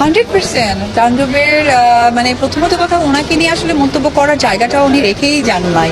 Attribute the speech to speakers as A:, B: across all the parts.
A: Hundred percent. তাণ্ডবের মানে প্রথমত কথা ওনাকে নিয়ে আসলে মন্তব্য করার জায়গাটা উনি রেখেই যান নাই।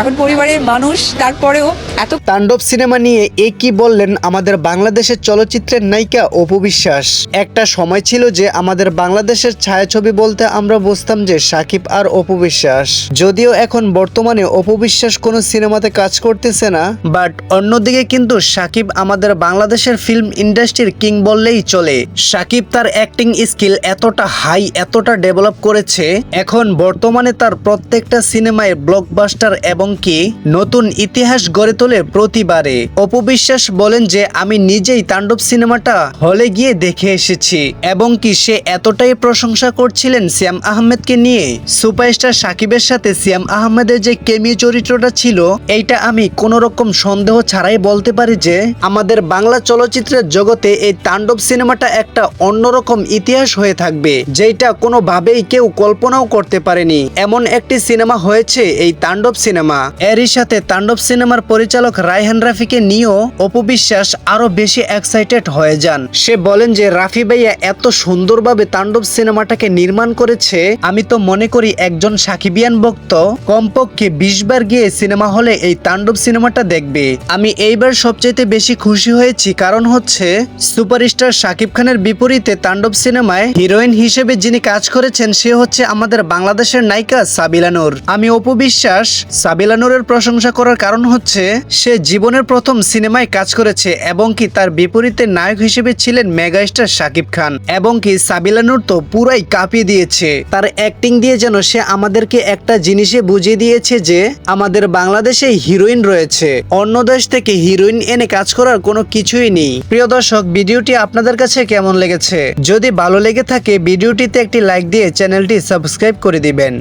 A: এখন পরিবারের মানুষ, তারপরেও এত
B: তাণ্ডব সিনেমা নিয়ে এ কি বললেন আমাদের বাংলাদেশের চলচ্চিত্রের নায়িকা অপু বিশ্বাস? একটা সময় ছিল যে আমাদের বাংলাদেশের ছায়াছবি বলতে আমরা বুঝতাম যে সাকিব আর অপু বিশ্বাস। যদিও এখন বর্তমানে অপু বিশ্বাস কোনো সিনেমাতে কাজ করতেছে না, বাট অন্যদিকে কিন্তু সাকিব আমাদের বাংলাদেশের ফিল্ম ইন্ডাস্ট্রির কিং বললেই চলে। সাকিব তার অ্যাক্টিং স্কিল এতটা হাই এতটা ডেভেলপ করেছে, এখন বর্তমানে তার প্রত্যেকটা সিনেমায় ব্লকবাস্টার এবং কি নতুন ইতিহাস গড়ে তোলে প্রতিবারে। অপু বিশ্বাস বলেন যে, আমি নিজেই তাণ্ডব সিনেমাটা হলে গিয়ে দেখে এসেছি এবং কি সে এতটাই প্রশংসা করছিলেন সিয়াম আহমেদকে নিয়ে? সুপারস্টার সাকিবের সাথে সিয়াম আহমেদের যে কেমি চরিত্রটা ছিল, এইটা আমি কোনো রকম সন্দেহ ছাড়াই বলতে পারি যে, আমাদের বাংলা চলচ্চিত্রের জগতে এই তাণ্ডব সিনেমাটা একটা অন্যরকম ইতিহাস হয়ে থাকবে যেটা কোনোভাবেই কেউ কল্পনাও করতে পারেনি। এমন একটি সিনেমা হয়েছে এই তাণ্ডব সিনেমা। এরই সাথে তাণ্ডব সিনেমার পরিচালক রায়হান রাফিকে নিয়েও অপু বিশ্বাস আরও বেশি এক্সাইটেড হয়ে যান। সে বলেন যে, রাফি ভাইয়া এত সুন্দরভাবে তাণ্ডব সিনেমাটাকে নির্মাণ করেছে, আমি তো মনে করি একজন সাকিবিয়ান ভক্ত। কমপক্ষে বিশ বার গিয়ে সিনেমা হলে এই তাণ্ডব সিনেমাটা দেখবে। আমি এইবার সবচাইতে বেশি খুশি হয়েছি, কারণ হচ্ছে, সুপারস্টার শাকিব খানের বিপরীতে তাণ্ডব সিনেমায় হিরোইন হিসেবে যিনি কাজ করেছেন, সে হচ্ছে আমাদের বাংলাদেশের নায়িকা সাবিলা নূর। আমি অপু বিশ্বাস, সাবিলা নূরের প্রশংসা করার কারণ হচ্ছে, সে জীবনের প্রথম সিনেমায় কাজ করেছে এবং কি তার বিপরীতে নায়ক হিসেবে ছিলেন মেগাস্টার শাকিব খান এবং কি সাবিলা নূর তো পুরাই কাঁপিয়ে দিয়েছে। তার অ্যাক্টিং দিয়ে যেন সে আমাদেরকে একটা জিনিসে বুঝিয়ে দিয়েছে যে, আমাদের বাংলাদেশে হিরোইন রয়েছে। অন্য দেশ থেকে হিরোইন এনে কাজ করার কোনো কিছুই নেই। প্রিয় দর্শক, ভিডিওটি আপনাদের কাছে কেমন লেগেছে? যদি ভালো লেগে থাকে ভিডিওটিতে একটি লাইক দিয়ে চ্যানেলটি সাবস্ক্রাইব করে দিবেন।